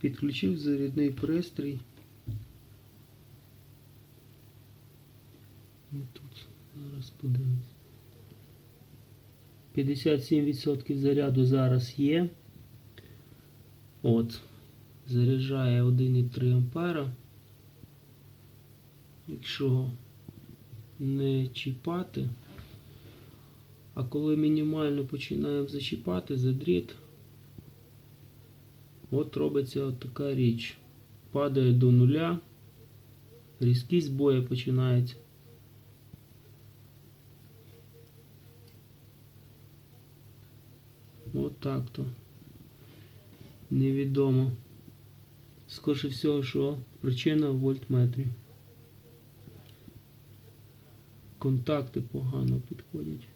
Підключив зарядний пристрій. Тут зараз подивимось. 57% заряду зараз є. От. Заряджає 1,3 ампера. Якщо не чіпати, а коли мінімально починаємо зачіпати за дріт, от робиться от така річ. Падає до нуля, різкість бою починається. От так то. Невідомо. Скоріше всього, що причина в вольтметрі. Контакти погано підходять.